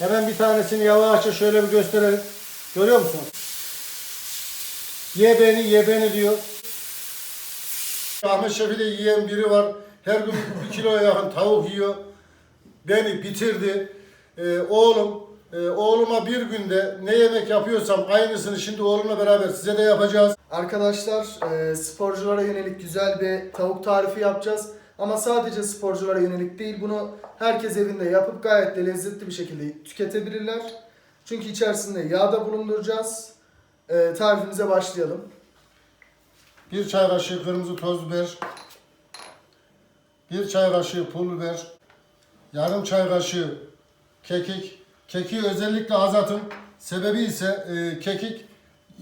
Hemen bir tanesini yavaşça şöyle bir gösterelim. Görüyor musunuz? Ye beni, ye beni diyor. Ahmet Şef'i de yiyen biri var. Her gün bir kiloya yakın tavuk yiyor. Beni bitirdi. Ee, oğlum, e, oğluma bir günde ne yemek yapıyorsam aynısını şimdi oğlumla beraber size de yapacağız. Arkadaşlar e, sporculara yönelik güzel bir tavuk tarifi yapacağız. Ama sadece sporculara yönelik değil bunu herkes evinde yapıp gayet de lezzetli bir şekilde tüketebilirler. Çünkü içerisinde yağ da bulunduracağız. E, tarifimize başlayalım. Bir çay kaşığı kırmızı toz biber. Bir çay kaşığı pul biber. Yarım çay kaşığı kekik. Kekiği özellikle az atın. Sebebi ise e, kekik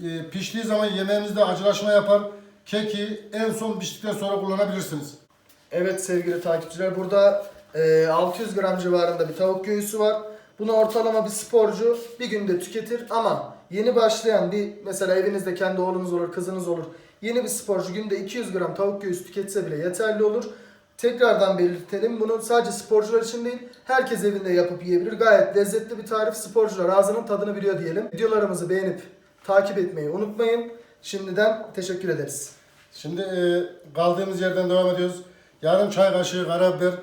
e, piştiği zaman yemeğinizde acılaşma yapar. Kekiği en son piştikten sonra kullanabilirsiniz. Evet sevgili takipçiler burada e, 600 gram civarında bir tavuk göğüsü var. Bunu ortalama bir sporcu bir günde tüketir ama yeni başlayan bir mesela evinizde kendi oğlunuz olur, kızınız olur. Yeni bir sporcu günde 200 gram tavuk göğüsü tüketse bile yeterli olur. Tekrardan belirtelim bunu sadece sporcular için değil herkes evinde yapıp yiyebilir. Gayet lezzetli bir tarif sporcular ağzının tadını biliyor diyelim. Videolarımızı beğenip takip etmeyi unutmayın. Şimdiden teşekkür ederiz. Şimdi e, kaldığımız yerden devam ediyoruz. Yarım çay kaşığı karabiber.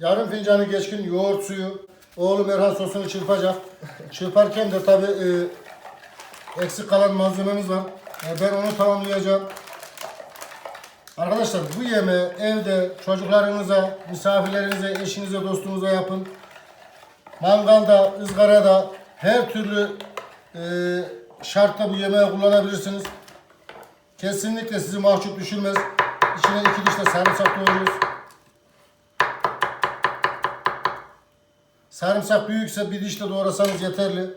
Yarım fincanı geçkin yoğurt suyu. Oğlum Erhan sosunu çırpacak. Çırparken de tabi eksik kalan malzememiz var. E, ben onu tamamlayacağım. Arkadaşlar bu yemeği evde çocuklarınıza, misafirlerinize, eşinize, dostunuza yapın. Mangalda, ızgarada her türlü e, şartta bu yemeği kullanabilirsiniz. Kesinlikle sizi mahcup düşürmez. İçine iki diş de sarımsak doğruyoruz. Sarımsak büyükse bir diş de doğrasanız yeterli.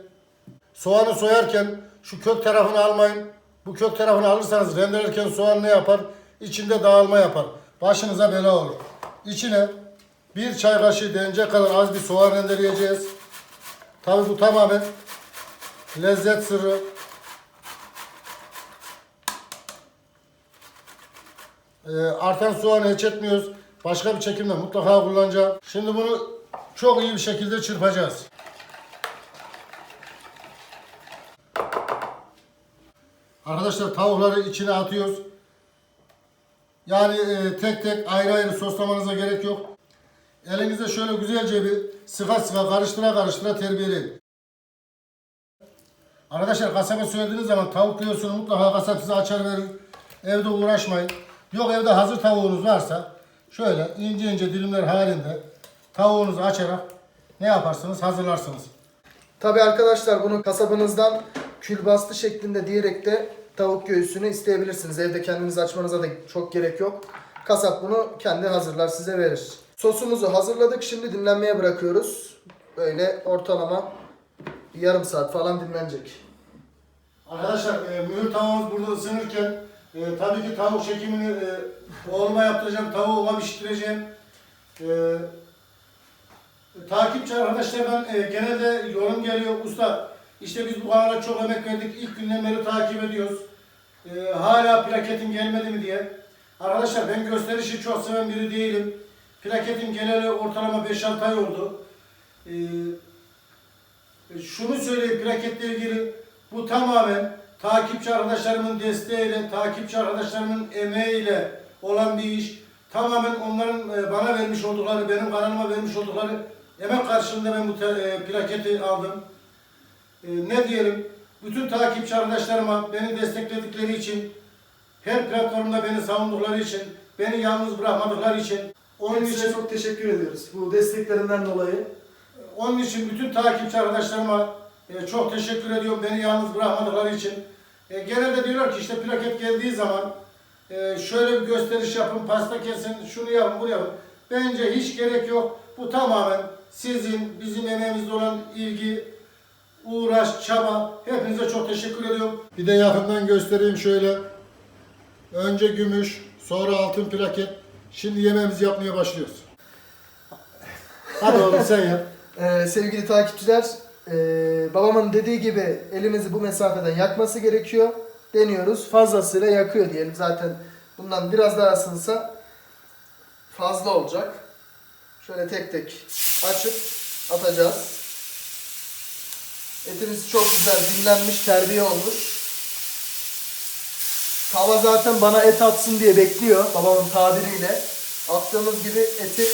Soğanı soyarken şu kök tarafını almayın. Bu kök tarafını alırsanız rendelerken soğan ne yapar? İçinde dağılma yapar. Başınıza bela olur. İçine bir çay kaşığı denecek kadar az bir soğan rendeleyeceğiz. Tabi bu tamamen lezzet sırrı. Ee, artan soğanı hiç etmiyoruz. Başka bir çekimde mutlaka kullanacağım. Şimdi bunu çok iyi bir şekilde çırpacağız. Arkadaşlar tavukları içine atıyoruz. Yani e, tek tek ayrı ayrı soslamanıza gerek yok. Elinizde şöyle güzelce bir sıka sıka karıştıra karıştıra terbiyeleyin. Arkadaşlar kasaba söylediğiniz zaman tavuk kilosunu mutlaka kasap size açar verir. Evde uğraşmayın. Yok evde hazır tavuğunuz varsa şöyle ince ince dilimler halinde tavuğunuzu açarak ne yaparsınız hazırlarsınız. Tabi arkadaşlar bunu kasabınızdan külbastı şeklinde diyerek de tavuk göğsünü isteyebilirsiniz. Evde kendiniz açmanıza da çok gerek yok. Kasap bunu kendi hazırlar size verir. Sosumuzu hazırladık. Şimdi dinlenmeye bırakıyoruz. Böyle ortalama yarım saat falan dinlenecek. Arkadaşlar e, mühür tavuğumuz burada ısınırken e, tabii ki tavuk çekimini e, oğluma yaptıracağım, tavuğuma pişireceğim. E, takipçi arkadaşlardan e, genelde yorum geliyor. Usta işte biz bu kanala çok emek verdik. İlk günden beri takip ediyoruz. E, hala plaketin gelmedi mi diye. Arkadaşlar ben gösterişi çok seven biri değilim. Plaketim geleli ortalama 5-6 ay oldu. E, şunu söyleyeyim plaketle ilgili bu tamamen takipçi arkadaşlarımın desteğiyle, takipçi arkadaşlarımın emeğiyle olan bir iş. Tamamen onların e, bana vermiş oldukları, benim kanalıma vermiş oldukları emek karşılığında ben bu e, plaketi aldım. E, ne diyelim, bütün takipçi arkadaşlarıma beni destekledikleri için, her platformda beni savundukları için, beni yalnız bırakmadıkları için, onun için çok teşekkür ediyoruz bu desteklerinden dolayı. Onun için bütün takipçi arkadaşlarıma e, çok teşekkür ediyorum beni yalnız bırakmadıkları için. E, genelde diyorlar ki işte plaket geldiği zaman e, şöyle bir gösteriş yapın, pasta kesin, şunu yapın, bunu yapın. Bence hiç gerek yok. Bu tamamen sizin, bizim emeğimizde olan ilgi, uğraş, çaba. Hepinize çok teşekkür ediyorum. Bir de yakından göstereyim şöyle. Önce gümüş, sonra altın plaket. Şimdi yemeğimizi yapmaya başlıyoruz. Hadi oğlum sen yap. Ee, sevgili takipçiler, ee, babamın dediği gibi elimizi bu mesafeden yakması gerekiyor. Deniyoruz. Fazlasıyla yakıyor diyelim. Zaten bundan biraz daha ısınsa fazla olacak. Şöyle tek tek açıp atacağız. Etimiz çok güzel dinlenmiş, terbiye olmuş. Tava zaten bana et atsın diye bekliyor babamın tabiriyle. Attığımız gibi eti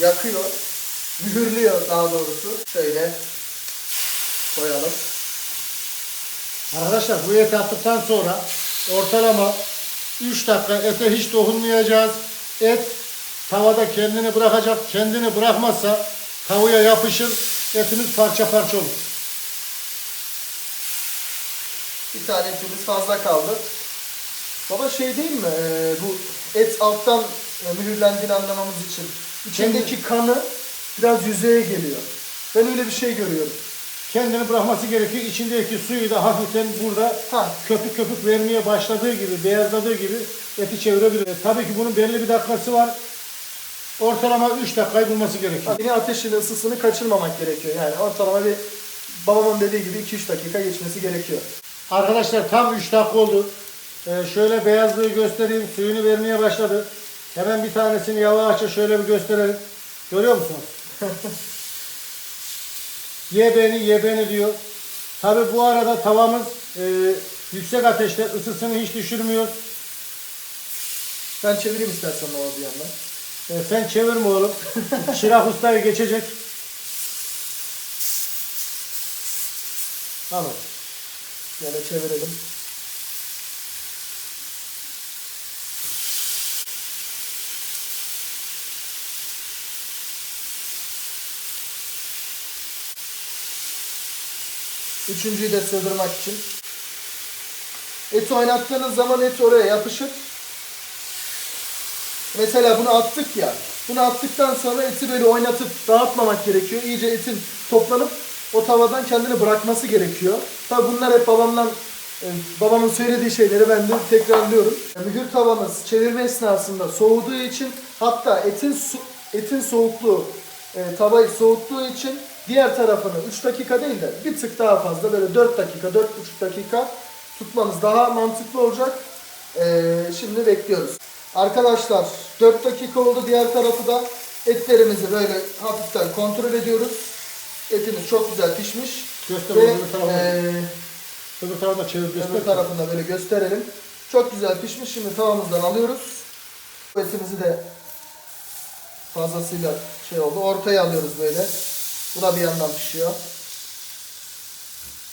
yakıyor. Mühürlüyor daha doğrusu. Şöyle koyalım. Arkadaşlar bu eti attıktan sonra ortalama 3 dakika ete hiç dokunmayacağız. Et tavada kendini bırakacak. Kendini bırakmazsa tavaya yapışır. Etimiz parça parça olur. Bir tane etimiz fazla kaldı. Baba şey değil mi? Ee, bu et alttan e, mühürlendiğini anlamamız için. İçindeki kanı biraz yüzeye geliyor. Ben öyle bir şey görüyorum. Kendini bırakması gerekiyor. İçindeki suyu da hafiften burada Ha. köpük köpük vermeye başladığı gibi, beyazladığı gibi eti çevirebilir. Tabii ki bunun belli bir dakikası var. Ortalama 3 dakikayı bulması gerekiyor. Yine ateşin ısısını kaçırmamak gerekiyor. Yani ortalama bir babamın dediği gibi 2-3 dakika geçmesi gerekiyor. Arkadaşlar tam 3 dakika oldu. Ee, şöyle beyazlığı göstereyim. Suyunu vermeye başladı. Hemen bir tanesini yavaşça şöyle bir gösterelim. Görüyor musunuz? ye beni ye beni diyor. Tabi bu arada tavamız e, yüksek ateşte ısısını hiç düşürmüyor. Ben çevireyim istersen baba bir yandan. E, sen çevirme oğlum. Çırak ustaya geçecek. Tamam. Böyle çevirelim. Üçüncüyü de sığdırmak için. Eti oynattığınız zaman et oraya yapışır. Mesela bunu attık ya. Bunu attıktan sonra eti böyle oynatıp dağıtmamak gerekiyor. İyice etin toplanıp o tavadan kendini bırakması gerekiyor. Tabi bunlar hep babamdan e, babamın söylediği şeyleri ben de tekrarlıyorum. E, Mühür tavamız çevirme esnasında soğuduğu için hatta etin etin soğukluğu e, tavayı soğuttuğu için diğer tarafını 3 dakika değil de bir tık daha fazla böyle 4 dakika 4,5 dakika tutmamız daha mantıklı olacak. Ee, şimdi bekliyoruz. Arkadaşlar 4 dakika oldu. Diğer tarafı da etlerimizi böyle hafiften kontrol ediyoruz. Etimiz çok güzel pişmiş. Göster Ve öbür tarafına. ee, Öbür tarafına çevir göster. öbür tarafını böyle gösterelim. Çok güzel pişmiş. Şimdi tavamızdan alıyoruz. Etimizi de fazlasıyla şey oldu. Ortaya alıyoruz böyle. Bu da bir yandan pişiyor.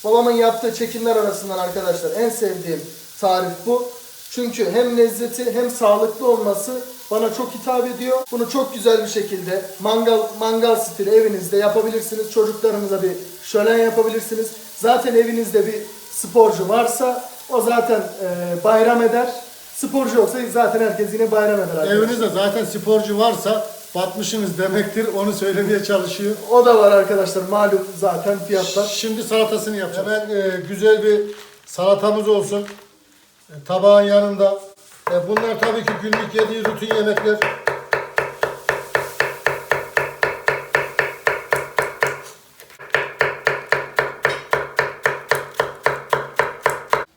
Babamın yaptığı çekimler arasından arkadaşlar en sevdiğim tarif bu. Çünkü hem lezzeti hem sağlıklı olması bana çok hitap ediyor. Bunu çok güzel bir şekilde mangal mangal stili evinizde yapabilirsiniz. Çocuklarınıza bir şölen yapabilirsiniz. Zaten evinizde bir sporcu varsa o zaten e, bayram eder. Sporcu yoksa zaten herkes yine bayram eder arkadaşlar. Evinizde zaten sporcu varsa batmışsınız demektir. Onu söylemeye çalışıyor. O da var arkadaşlar malum zaten fiyatlar. Şimdi salatasını yapacağım. Hemen e, güzel bir salatamız olsun. E, tabağın yanında. E, bunlar tabii ki günlük yediği rutin yemekler.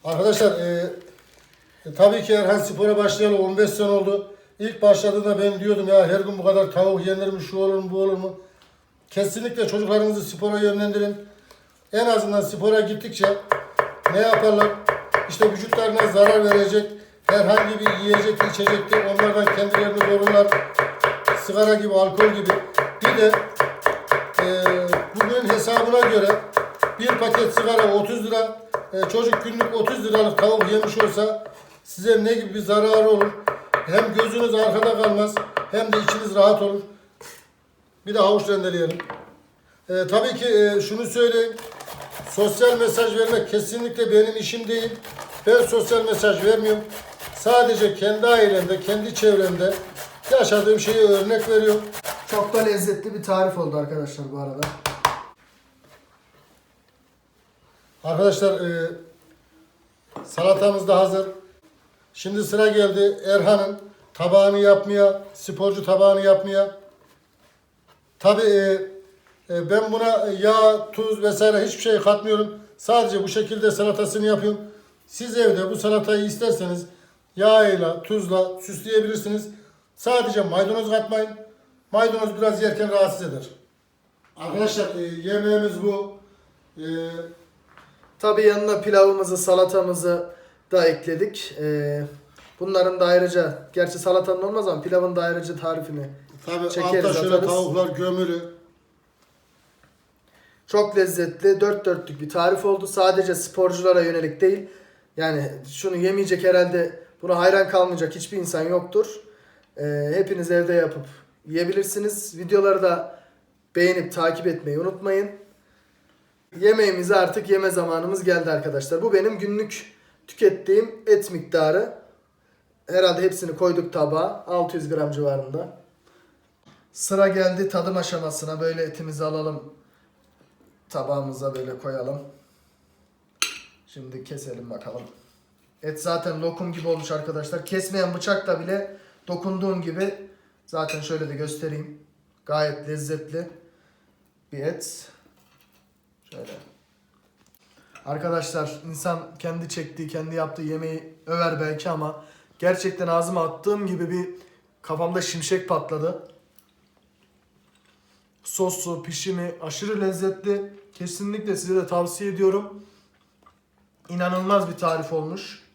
Arkadaşlar e, e, tabii ki Erhan spora başlayalı 15 sene oldu. İlk başladığında ben diyordum ya her gün bu kadar tavuk yenir mi, şu olur mu, bu olur mu? Kesinlikle çocuklarınızı spora yönlendirin. En azından spora gittikçe ne yaparlar? İşte vücutlarına zarar verecek herhangi bir yiyecek, içecektir. Onlardan kendilerini korurlar. Sigara gibi, alkol gibi. Bir de e, bugün hesabına göre bir paket sigara 30 lira, e, çocuk günlük 30 liralık tavuk yemiş olsa size ne gibi bir zararı olur? Hem gözünüz arkada kalmaz hem de içiniz rahat olur. Bir de havuç rendeleyelim. E, tabii ki e, şunu söyleyeyim. Sosyal mesaj vermek kesinlikle benim işim değil. Ben sosyal mesaj vermiyorum. Sadece kendi ailemde, kendi çevremde yaşadığım şeyi örnek veriyorum. Çok da lezzetli bir tarif oldu arkadaşlar bu arada. Arkadaşlar e, salatamız da hazır. Şimdi sıra geldi Erhan'ın tabağını yapmaya, sporcu tabağını yapmaya. Tabii e, e, ben buna yağ, tuz vesaire hiçbir şey katmıyorum. Sadece bu şekilde salatasını yapıyorum. Siz evde bu salatayı isterseniz yağıyla, tuzla süsleyebilirsiniz. Sadece maydanoz katmayın. Maydanoz biraz yerken rahatsız eder. Arkadaşlar e, yemeğimiz bu. E, Tabii yanına pilavımızı, salatamızı da ekledik. Ee, bunların da ayrıca, gerçi salatanın olmaz ama pilavın da ayrıca tarifini. tabii Çekeriz, altta şöyle atarız. tavuklar gömülü. Çok lezzetli, dört dörtlük bir tarif oldu. Sadece sporculara yönelik değil. Yani şunu yemeyecek herhalde, buna hayran kalmayacak hiçbir insan yoktur. Ee, hepiniz evde yapıp yiyebilirsiniz. Videoları da beğenip takip etmeyi unutmayın. Yemeğimizi artık yeme zamanımız geldi arkadaşlar. Bu benim günlük tükettiğim et miktarı. Herhalde hepsini koyduk tabağa. 600 gram civarında. Sıra geldi tadım aşamasına. Böyle etimizi alalım. Tabağımıza böyle koyalım. Şimdi keselim bakalım. Et zaten lokum gibi olmuş arkadaşlar. Kesmeyen bıçakla bile dokunduğum gibi zaten şöyle de göstereyim. Gayet lezzetli bir et. Şöyle. Arkadaşlar insan kendi çektiği, kendi yaptığı yemeği över belki ama gerçekten ağzıma attığım gibi bir kafamda şimşek patladı. Sosu, pişimi aşırı lezzetli. Kesinlikle size de tavsiye ediyorum. İnanılmaz bir tarif olmuş.